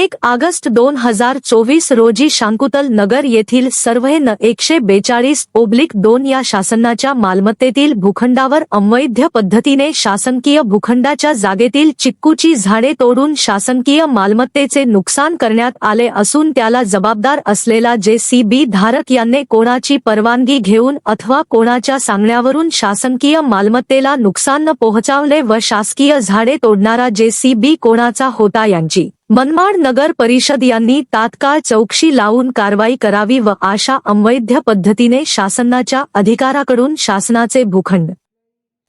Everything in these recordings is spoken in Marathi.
एक ऑगस्ट दोन हजार चोवीस रोजी शांकुतल नगर येथील सर्व्हे न एकशे बेचाळीस ओब्लिक दोन या शासनाच्या मालमत्तेतील भूखंडावर अवैध पद्धतीने शासकीय भूखंडाच्या जागेतील चिक्कूची झाडे तोडून शासकीय मालमत्तेचे नुकसान करण्यात आले असून त्याला जबाबदार असलेला जे सी बी धारक यांनी कोणाची परवानगी घेऊन अथवा कोणाच्या सांगण्यावरून शासकीय मालमत्तेला नुकसान न पोहोचवले व शासकीय झाडे तोडणारा जे सी बी कोणाचा होता यांची मनमाड नगर परिषद यांनी तात्काळ चौकशी लावून कारवाई करावी व अशा अवैध पद्धतीने शासनाच्या अधिकाराकडून शासनाचे भूखंड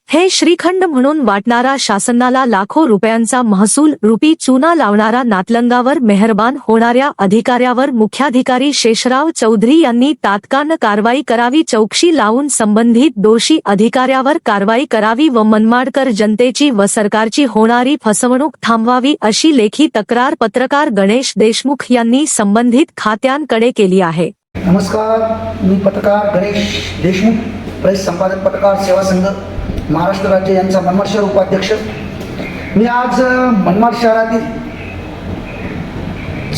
हे श्रीखंड म्हणून वाटणारा शासनाला लाखो रुपयांचा महसूल रुपी चुना लावणारा नातलंगावर मेहरबान होणाऱ्या अधिकाऱ्यावर मुख्याधिकारी शेषराव चौधरी यांनी तात्काळ कारवाई करावी चौकशी लावून संबंधित दोषी अधिकाऱ्यावर कारवाई करावी व मनमाडकर जनतेची व सरकारची होणारी फसवणूक थांबवावी अशी लेखी तक्रार पत्रकार गणेश देशमुख यांनी संबंधित खात्यांकडे केली आहे. नमस्कार मी पत्रकार गणेश देशमुख प्रेस संपादक पत्रकार सेवा संघ महाराष्ट्र राज्य यांचा मनमाड शहर उपाध्यक्ष. मी आज मनमाड शहरातील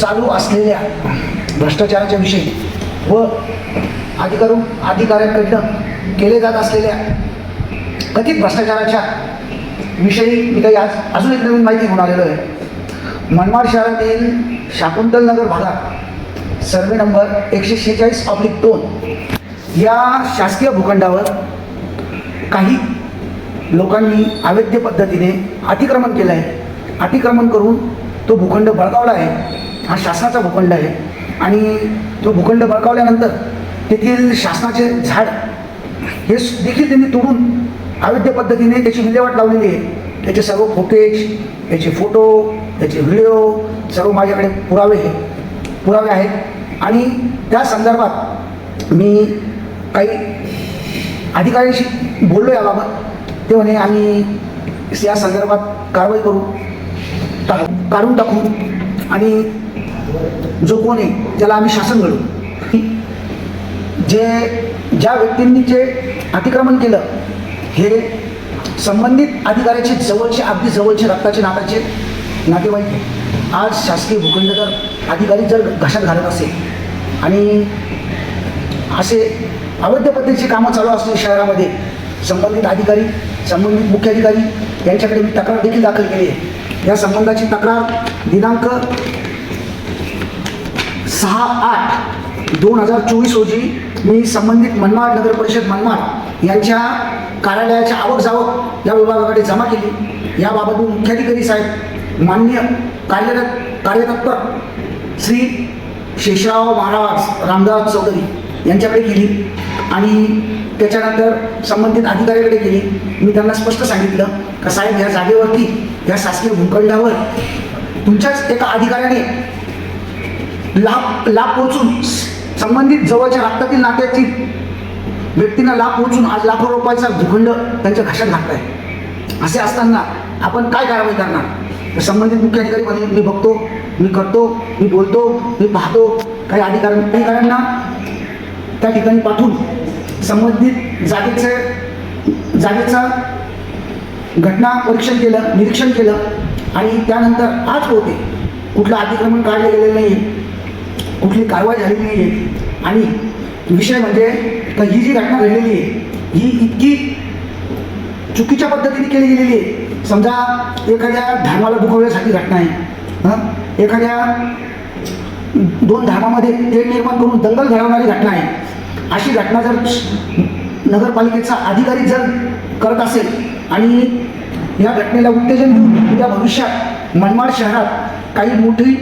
चालू असलेल्या भ्रष्टाचाराच्या विषयी व अधिकारू अधिकाऱ्यांकडनं केले जात असलेल्या कथित भ्रष्टाचाराच्या विषयी मी काही आज अजून एक नवीन माहिती घेऊन आलेलो आहे. मनमाड शहरातील शाकुंतल नगर भागात सर्वे नंबर एकशे शेहेचाळीस ऑब्लिक दोन या शासकीय भूखंडावर काही लोकांनी अवैध पद्धतीने अतिक्रमण केलं आहे अतिक्रमण करून तो भूखंड बळकावला आहे. हा शासनाचा भूखंड आहे. आणि तो भूखंड बळकावल्यानंतर तेथील शासनाचे झाड हे देखील त्यांनी तोडून अवैध पद्धतीने त्याची विल्हेवाट लावलेली आहे. त्याचे सर्व फुटेज त्याचे फोटो त्याचे व्हिडिओ सर्व माझ्याकडे पुरावे पुरावे आहेत. आणि त्या संदर्भात मी काही अधिकाऱ्यांशी बोललो याबाबत. ते म्हणे आम्ही या संदर्भात कारवाई करू. टा काढून टाकू. आणि जो कोण आहे त्याला आम्ही शासन घडू जे ज्या व्यक्तींनी जे अतिक्रमण केलं हे संबंधित अधिकाऱ्याचे जवळचे अगदी जवळचे रक्ताचे नाताचे नातेवाईक आज शासकीय भूखंडकर अधिकारी जर घशात घालत असेल आणि असे अवैध पद्धतीची कामं चालू असतील शहरामध्ये संबंधित अधिकारी संबंधित मुख्याधिकारी यांच्याकडे मी तक्रार देखील दाखल केली आहे. या संबंधाची तक्रार दिनांक सहा आठ दोन हजार चोवीस रोजी मी संबंधित मनमाड नगर परिषद मनमाड यांच्या कार्यालयाच्या आवक जावक या विभागाकडे जमा केली. याबाबत मी मुख्याधिकारी साहेब मान्य कार्यरत कार्यतत्पर श्री शेषराव महाराज रामदास चौधरी यांच्याकडे गेली आणि त्याच्यानंतर संबंधित अधिकाऱ्याकडे गेली. मी त्यांना स्पष्ट सांगितलं का साहेब या जागेवरती या शासकीय भूखंडावर तुमच्याच एका अधिकाऱ्याने लाभ लाभ पोहोचून संबंधित जवळच्या रक्तातील नात्याची व्यक्तींना लाभ पोहोचून आज लाखो रुपयाचा भूखंड त्यांच्या घशात घातलाय. असे असताना आपण काय कारवाई करणार? तर संबंधित मुख्य अधिकारी म्हणे मी बघतो मी करतो मी बोलतो मी पाहतो. काही अधिकारी अधिकाऱ्यांना त्या ठिकाणी पाठवून संबंधित जागेचे जागेचा घटना परीक्षण केलं निरीक्षण केलं आणि त्यानंतर आज होते कुठलं अतिक्रमण काढलं गेलेलं नाही कुठली कारवाई झालेली नाही आहे आणि विषय म्हणजे तर ही जी घटना घडलेली आहे ही इतकी चुकीच्या पद्धतीने केली गेलेली आहे. समजा एखाद्या धर्माला दुखवण्यासाठी घटना आहे हं? एखाद्या दोन धर्मामध्ये ते निर्माण करून दंगल घडवणारी घटना आहे. अशी घटना जर नगरपालिकेचा अधिकारी जर करत असेल आणि या घटनेला उत्तेजन देऊन उद्या भविष्यात मनमाड शहरात काही मोठी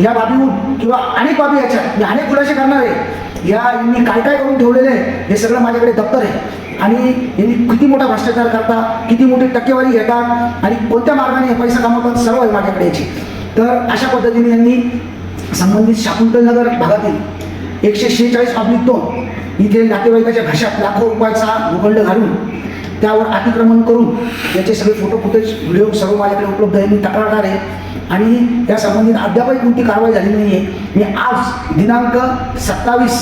या बाबीहून किंवा अनेक बाबी याच्या मी अनेक खुलासे करणार आहे. या यांनी काय काय करून ठेवलेलं आहे हे सगळं माझ्याकडे दप्तर आहे. आणि यांनी किती मोठा भ्रष्टाचार करता किती मोठी टक्केवारी घेतात आणि कोणत्या मार्गाने हे पैसा कमावतात सर्व आहे माझ्याकडे याची. तर अशा पद्धतीने यांनी संबंधित शाकुंतल नगर भागातील एकशे शेहेचाळीस पब्लिक दोन इथे नातेवाईकाच्या घशात लाखो रुपयाचा भूखंड घालून त्यावर अतिक्रमण करून याचे सगळे फोटो फुटेज व्हिडिओ सर्व माझ्याकडे उपलब्ध आहे मी तक्रारदार आहे. आणि त्या संबंधित अद्यापही कोणती कारवाई झालेली नाही आहे मी आज दिनांक सत्तावीस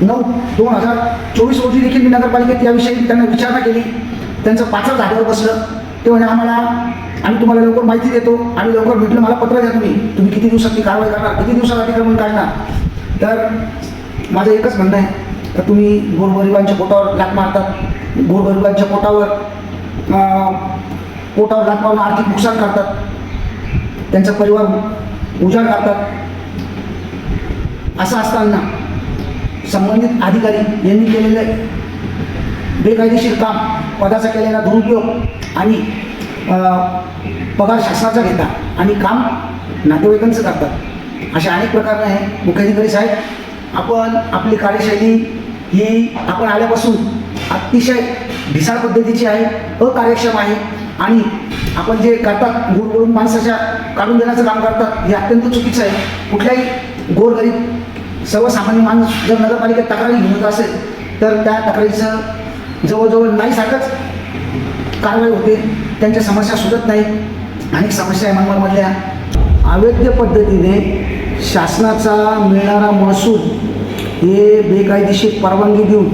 नऊ दोन हजार चोवीस रोजी देखील मी नगरपालिकेत याविषयी त्यांना विचारणा केली. त्यांचं पाचच झाडावर बसलं. ते म्हणजे आम्हाला आम्ही तुम्हाला लवकर माहिती देतो आणि लवकर भेटलं मला पत्र द्या तुम्ही. तुम्ही किती दिवसात ती कारवाई करणार? किती दिवसात अतिक्रमण काढणार तर माझं एकच म्हणणं आहे तर तुम्ही गोरगरिबांच्या पोटावर लाट मारतात. गोरगरिबांच्या पोटावर पोटावर लाट मारून आर्थिक नुकसान करतात. त्यांचा परिवार उजाड करतात. असं असताना संबंधित अधिकारी यांनी केलेले बेकायदेशीर काम पदाचा केलेला दुरुपयोग आणि पगार शासनाचा घेता आणि काम नातेवाईकांचं करतात. अशा अनेक प्रकार आहे. मुख्याधिकारी साहेब आपण आपली कार्यशैली ही आपण आल्यापासून अतिशय ढिसाळ पद्धतीची आहे अकार्यक्षम आहे. आणि आपण जे करतात गुड करून माणसाच्या काढून देण्याचं काम करतात हे अत्यंत चुकीचं आहे. कुठल्याही गोरगरीब सर्वसामान्य माणूस जर नगरपालिकेत तक्रारी घेऊन असेल तर त्या तक्रारीचं जवळजवळ नाही सारखंच कारवाई होते. त्यांच्या समस्या सुटत नाही. अनेक समस्या आहे मनमाडमधल्या अवैध पद्धतीने शासनाचा मिळणारा महसूल हे बेकायदेशीर परवानगी देऊन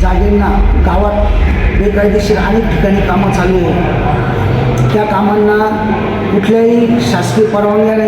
जागेंना गावात बेकायदेशीर अनेक ठिकाणी कामं चालू आहेत. त्या कामांना कुठल्याही शासकीय परवानग्या नाही.